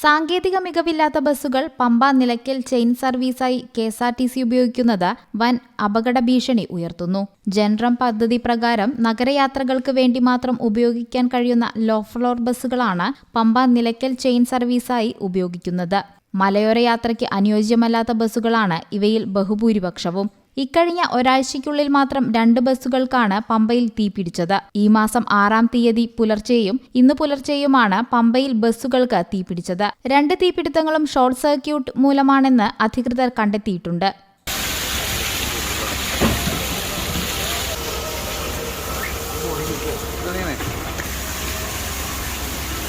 സാങ്കേതിക മികവില്ലാത്ത ബസ്സുകൾ Pamba Nilakkal chain സർവീസായി K S R T C ഉപയോഗിക്കുന്നത് വൻ അപകട ഭീഷണി ഉയർത്തുന്നു. ജനറം പദ്ധതി പ്രകാരം നഗരയാത്രകൾക്ക് വേണ്ടി മാത്രം ഉപയോഗിക്കാൻ കഴിയുന്ന ലോ ഫ്ലോർ ബസ്സുകളാണ് പമ്പ നിലയ്ക്കൽ ചെയിൻ സർവീസായി ഉപയോഗിക്കുന്നത്. മലയോര യാത്രയ്ക്ക് അനുയോജ്യമല്ലാത്ത ബസ്സുകളാണ് ഇവയിൽ ബഹുഭൂരിപക്ഷവും. ഇക്കഴിഞ്ഞ ഒരാഴ്ചയ്ക്കുള്ളിൽ മാത്രം രണ്ട് ബസ്സുകൾക്കാണ് പമ്പയിൽ തീപിടിച്ചത് ഈ മാസം ആറാം തീയതി പുലർച്ചെയും ഇന്ന് പുലർച്ചെയുമാണ് പമ്പയിൽ ബസ്സുകൾക്ക് തീപിടിച്ചത് രണ്ട് തീപിടുത്തങ്ങളും ഷോർട്ട് സർക്യൂട്ട് മൂലമാണെന്ന് അധികൃതർ കണ്ടെത്തിയിട്ടുണ്ട്.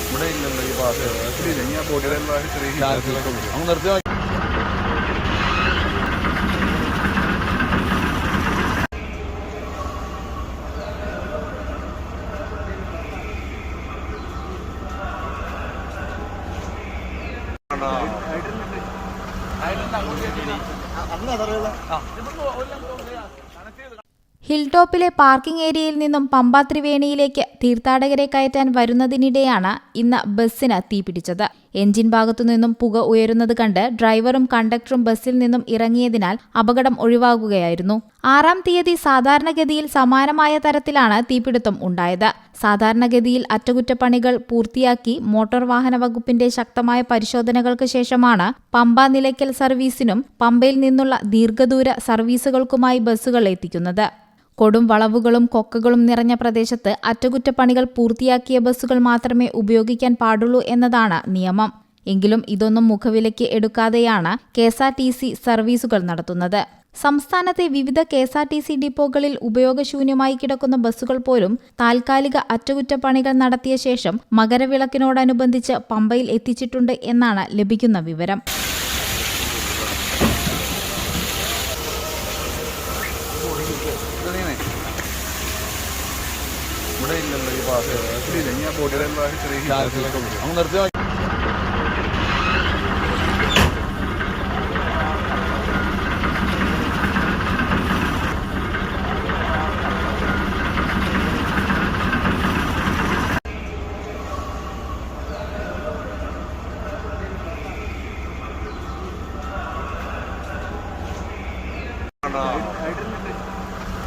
ഇവിടെ ഇല്ലല്ലോ ഈ ഭാഗത്ത്. ഞാൻ പൊടിയുടെ ചെറിയ അങ്ങ് നിർത്തി ഹിൽ ടോപ്പിലെ പാർക്കിംഗ് ഏരിയയിൽ നിന്നും പമ്പാത്രിവേണിയിലേക്ക് തീർത്ഥാടകരെ കയറ്റാൻ വരുന്നതിനിടെയാണ് ഇന്ന് ബസ്സിന് തീപിടിച്ചത്. എഞ്ചിൻ ഭാഗത്തു നിന്നും പുക ഉയരുന്നത് കണ്ട് ഡ്രൈവറും കണ്ടക്ടറും ബസ്സിൽ നിന്നും ഇറങ്ങിയതിനാൽ അപകടം ഒഴിവാകുകയായിരുന്നു. ആറാം തീയതി സാധാരണഗതിയിൽ സമാനമായ തരത്തിലാണ് തീപിടുത്തം ഉണ്ടായത്. സാധാരണഗതിയിൽ അറ്റകുറ്റപ്പണികൾ പൂർത്തിയാക്കി മോട്ടോർ വാഹന വകുപ്പിന്റെ ശക്തമായ പരിശോധനകൾക്ക് ശേഷമാണ് പമ്പ നിലയ്ക്കൽ സർവീസിനും പമ്പയിൽ നിന്നുള്ള ദീർഘദൂര സർവീസുകൾക്കുമായി ബസ്സുകൾ എത്തിക്കുന്നത്. കൊടും വളവുകളും കൊക്കകളും നിറഞ്ഞ പ്രദേശത്ത് അറ്റകുറ്റപ്പണികൾ പൂർത്തിയാക്കിയ ബസ്സുകൾ മാത്രമേ ഉപയോഗിക്കാൻ പാടുള്ളൂ എന്നതാണ് നിയമം. എങ്കിലും ഇതൊന്നും മുഖവിലയ്ക്ക് എടുക്കാതെയാണ് K S R T C സർവീസുകൾ നടത്തുന്നത്. സംസ്ഥാനത്തെ വിവിധ K S R T C ഡിപ്പോകളിൽ ഉപയോഗശൂന്യമായി കിടക്കുന്ന ബസ്സുകൾ പോലും താൽക്കാലിക അറ്റകുറ്റപ്പണികൾ നടത്തിയ ശേഷം മകരവിളക്കിനോടനുബന്ധിച്ച് പമ്പയിൽ എത്തിച്ചിട്ടുണ്ട് എന്നാണ് ലഭിക്കുന്ന വിവരം. ഇവിടെ ഇല്ലല്ലോ ഈ ഭാഗത്ത് ഇല്ല ഞാൻ പൊടിയുടെ ചെറിയ അങ്ങ് നിർത്തി നോക്കി.